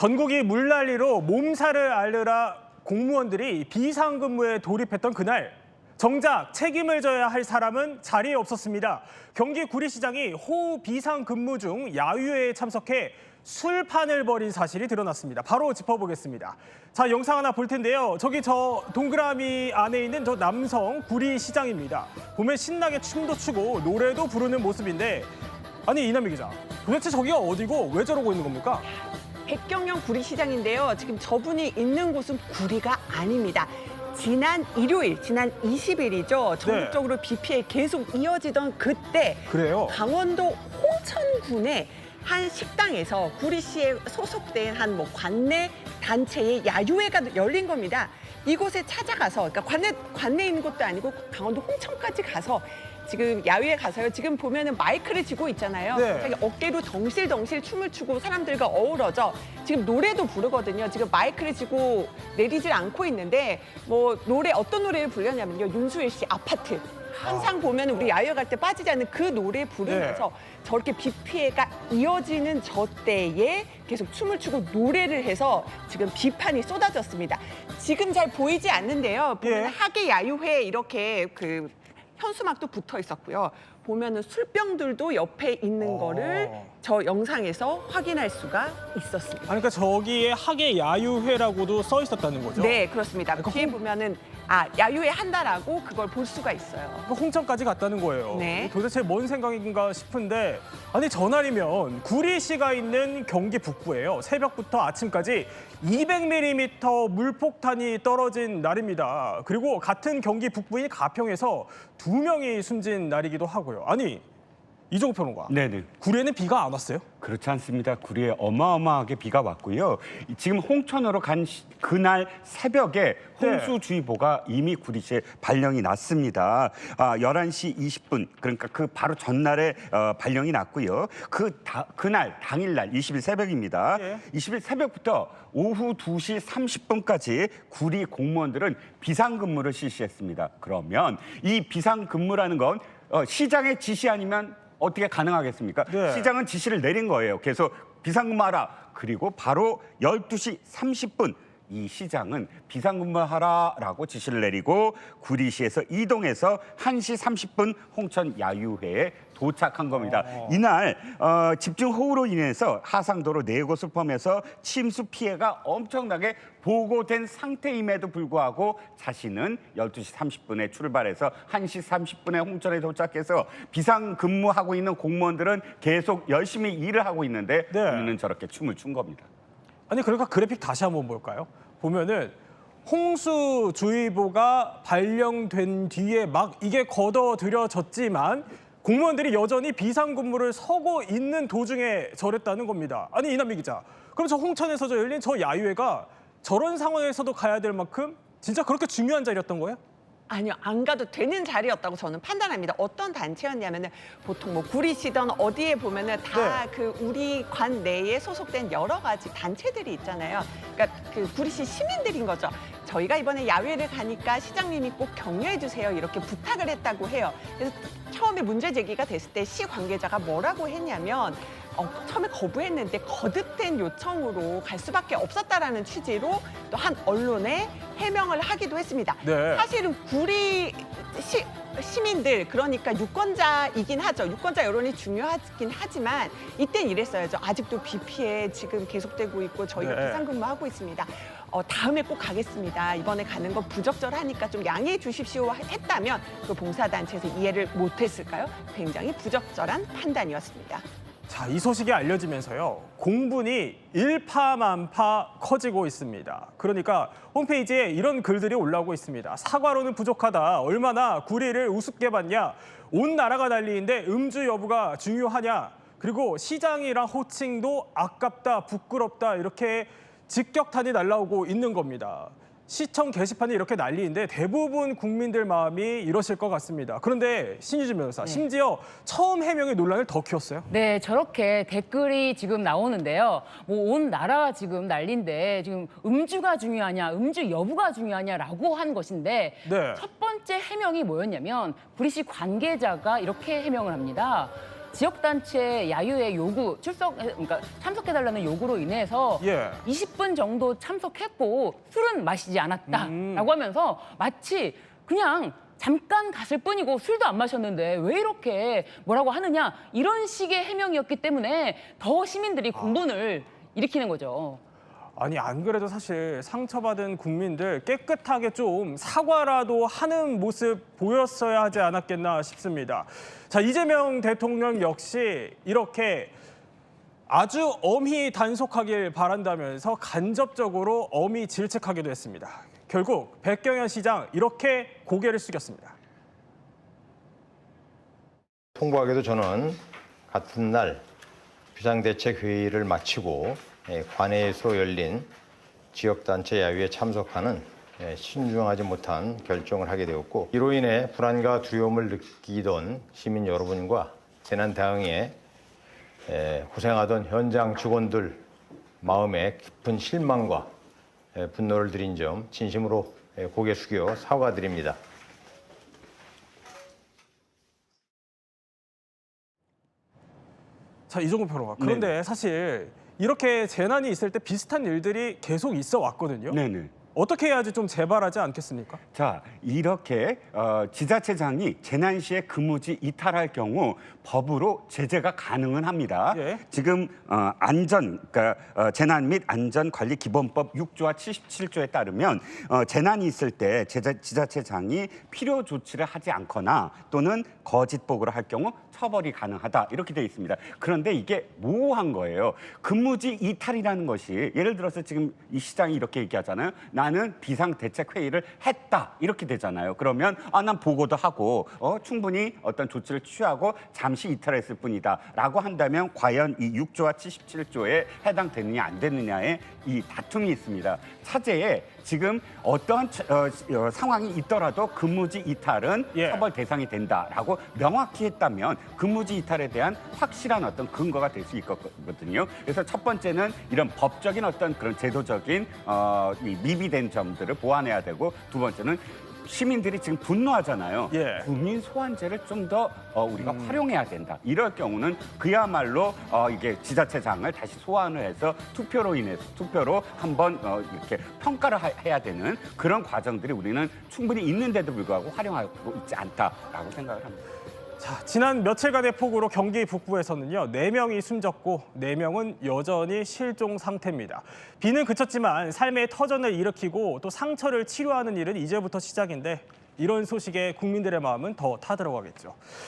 전국이 물난리로 몸살을 앓느라 공무원들이 비상근무에 돌입했던 그날 정작 책임을 져야 할 사람은 자리에 없었습니다. 경기 구리시장이 호우 비상근무 중 야유회에 참석해 술판을 벌인 사실이 드러났습니다. 바로 짚어보겠습니다. 자, 영상 하나 볼 텐데요. 저기 저 동그라미 안에 있는 저 남성 구리시장입니다. 보면 신나게 춤도 추고 노래도 부르는 모습인데 아니 이남미 기자, 도대체 저기가 어디고 왜 저러고 있는 겁니까? 백경영 구리시장인데요. 지금 저분이 있는 곳은 구리가 아닙니다. 지난 일요일, 지난 20일이죠. 전국적으로 비 피해 계속 이어지던 그때 그래요. 강원도 홍천군의 한 식당에서 구리시에 소속된 한 뭐 관내 단체의 야유회가 열린 겁니다. 이곳에 찾아가서, 그러니까 관내 관내에 있는 곳도 아니고 강원도 홍천까지 가서 지금 야유회 가서요. 지금 보면은 마이크를 쥐고 있잖아요. 네. 어깨로 덩실덩실 춤을 추고 사람들과 어우러져 지금 노래도 부르거든요. 지금 마이크를 쥐고 내리질 않고 있는데 뭐 노래 어떤 노래를 부르냐면요. 윤수일 씨 아파트. 항상 보면 우리 야유회 갈때 빠지지 않는 그 노래 부르면서 저렇게 비 피해가 이어지는 저 때에 계속 춤을 추고 노래를 해서 지금 비판이 쏟아졌습니다. 지금 잘 보이지 않는데요. 보면 예. 하계 야유회 이렇게 그 현수막도 붙어 있었고요. 보면은 술병들도 옆에 있는 어. 거를 저 영상에서 확인할 수가 있었습니다. 아니, 그러니까 저기에 하계 야유회라고도 써 있었다는 거죠? 네, 그렇습니다. 그러니까 뒤에 홍- 보면은 아 야유회 한다라고 그걸 볼 수가 있어요. 그러니까 홍천까지 갔다는 거예요. 네. 도대체 뭔 생각인가 싶은데 아니 전날이면 구리시가 있는 경기 북부예요. 새벽부터 아침까지 200mm 물폭탄이 떨어진 날입니다. 그리고 같은 경기 북부인 가평에서 두 명이 숨진 날이기도 하고요. 아니 이종호 평론가, 네네. 구리에는 비가 안 왔어요? 그렇지 않습니다. 구리에 어마어마하게 비가 왔고요. 지금 홍천으로 간 시- 그날 새벽에 네. 홍수주의보가 이미 구리시에 발령이 났습니다. 아, 11시 20분 그러니까 그 바로 전날에 어, 발령이 났고요. 그 다, 그날 당일날 20일 새벽입니다. 예. 20일 새벽부터 오후 2시 30분까지 구리 공무원들은 비상근무를 실시했습니다. 그러면 이 비상근무라는 건 어, 시장의 지시 아니면 어떻게 가능하겠습니까? 네. 시장은 지시를 내린 거예요. 그래서 비상근무하라. 그리고 바로 12시 30분 이 시장은 비상근무하라라고 지시를 내리고 구리시에서 이동해서 1시 30분 홍천 야유회에 도착한 겁니다. 어. 이날 어, 집중 호우로 인해서 하상도로 네 곳을 포함해서 침수 피해가 엄청나게 보고된 상태임에도 불구하고 자신은 12시 30분에 출발해서 1시 30분에 홍천에 도착해서 비상 근무하고 있는 공무원들은 계속 열심히 일을 하고 있는데 네. 본인은 저렇게 춤을 춘 겁니다. 아니 그러니까 그래픽 다시 한번 볼까요? 보면은 홍수주의보가 발령된 뒤에 막 이게 걷어들여졌지만 공무원들이 여전히 비상근무를 서고 있는 도중에 저랬다는 겁니다. 아니 이남미 기자, 그럼 저 홍천에서 저 열린 저 야유회가 저런 상황에서도 가야 될 만큼 진짜 그렇게 중요한 자리였던 거예요? 아니요, 안 가도 되는 자리였다고 저는 판단합니다. 어떤 단체였냐면은 보통 뭐 구리시던 어디에 보면은 다 네. 그 우리 관 내에 소속된 여러 가지 단체들이 있잖아요. 그러니까 그 구리시 시민들인 거죠. 저희가 이번에 야외를 가니까 시장님이 꼭 격려해 주세요. 이렇게 부탁을 했다고 해요. 그래서 처음에 문제 제기가 됐을 때 시 관계자가 뭐라고 했냐면 어, 처음에 거부했는데 거듭된 요청으로 갈 수밖에 없었다라는 취지로 또 한 언론에 해명을 하기도 했습니다. 네. 사실은 구리 시, 시민들 그러니까 유권자이긴 하죠. 유권자 여론이 중요하긴 하지만 이땐 이랬어야죠. 아직도 비 피해 지금 계속되고 있고 저희가 네. 비상근무하고 있습니다. 어, 다음에 꼭 가겠습니다. 이번에 가는 거 부적절하니까 좀 양해해 주십시오 했다면 그 봉사단체에서 이해를 못했을까요? 굉장히 부적절한 판단이었습니다. 자, 이 소식이 알려지면서요. 공분이 일파만파 커지고 있습니다. 그러니까 홈페이지에 이런 글들이 올라오고 있습니다. 사과로는 부족하다. 얼마나 구리를 우습게 봤냐. 온 나라가 난리인데 음주 여부가 중요하냐. 그리고 시장이랑 호칭도 아깝다, 부끄럽다 이렇게 직격탄이 날라오고 있는 겁니다. 시청 게시판이 이렇게 난리인데 대부분 국민들 마음이 이러실 것 같습니다. 그런데 신유진 변호사, 심지어 처음 해명의 논란을 더 키웠어요. 네, 저렇게 댓글이 지금 나오는데요. 뭐 온 나라가 지금 난린데 지금 음주가 중요하냐, 음주 여부가 중요하냐라고 한 것인데 네. 첫 번째 해명이 뭐였냐면 구리시 관계자가 이렇게 해명을 합니다. 지역단체 야유의 요구, 출석, 그러니까 참석해달라는 요구로 인해서 예. 20분 정도 참석했고 술은 마시지 않았다라고 음. 하면서 마치 그냥 잠깐 갔을 뿐이고 술도 안 마셨는데 왜 이렇게 뭐라고 하느냐 이런 식의 해명이었기 때문에 더 시민들이 공분을 일으키는 거죠. 아니 안 그래도 사실 상처받은 국민들 깨끗하게 좀 사과라도 하는 모습 보였어야 하지 않았겠나 싶습니다. 자 이재명 대통령 역시 이렇게 아주 엄히 단속하길 바란다면서 간접적으로 엄히 질책하기도 했습니다. 결국 백경현 시장 이렇게 고개를 숙였습니다. 통보하게도 저는 같은 날 비상대책 회의를 마치고 예, 관내에서 열린 지역단체 야유에 참석하는 예, 신중하지 못한 결정을 하게 되었고 이로 인해 불안과 두려움을 느끼던 시민 여러분과 재난 대응에 예, 고생하던 현장 직원들 마음에 깊은 실망과 예, 분노를 드린 점 진심으로 예, 고개 숙여 사과드립니다. 자 이종국 평론가 그런데 사실 이렇게 재난이 있을 때 비슷한 일들이 계속 있어 왔거든요. 네네. 어떻게 해야지 좀 재발하지 않겠습니까? 자 이렇게 어, 지자체장이 재난 시에 근무지 이탈할 경우 법으로 제재가 가능은 합니다. 예. 지금 어, 안전 그러니까 어, 재난 및 안전 관리 기본법 6조와 77조에 따르면 어, 재난이 있을 때 제자, 지자체장이 필요 조치를 하지 않거나 또는 거짓 보고를 할 경우 처벌이 가능하다 이렇게 돼 있습니다. 그런데 이게 모호한 거예요. 근무지 이탈이라는 것이 예를 들어서 지금 이 시장이 이렇게 얘기하잖아요. 나는 비상 대책 회의를 했다 이렇게 되잖아요. 그러면 아 난 보고도 하고 어, 충분히 어떤 조치를 취하고 잠시 이탈했을 뿐이다라고 한다면 과연 이 6조와 77조에 해당되느냐 안 되느냐의 이 다툼이 있습니다. 차제에 지금 차- 어, 어, 상황이 있더라도 근무지 이탈은 예. 처벌 대상이 된다라고 명확히 했다면 근무지 이탈에 대한 확실한 어떤 근거가 될 수 있거든요. 그래서 첫 번째는 이런 법적인 어떤 그런 제도적인 어, 이 미비된 점들을 보완해야 되고 두 번째는 시민들이 지금 분노하잖아요. 예. 국민 소환제를 좀더 어, 우리가 활용해야 된다. 이럴 경우는 그야말로 어, 이게 지자체장을 다시 소환을 해서 투표로 인해서 투표로 한번 어, 이렇게 평가를 하- 해야 되는 그런 과정들이 우리는 충분히 있는데도 불구하고 활용하고 있지 않다라고 생각을 합니다. 자, 지난 며칠간의 폭우로 경기 북부에서는요, 네명이 숨졌고 네명은 여전히 실종 상태입니다. 비는 그쳤지만 삶의 터전을 일으키고 또 상처를 치료하는 일은 이제부터 시작인데 이런 소식에 국민들의 마음은 더 타들어가겠죠.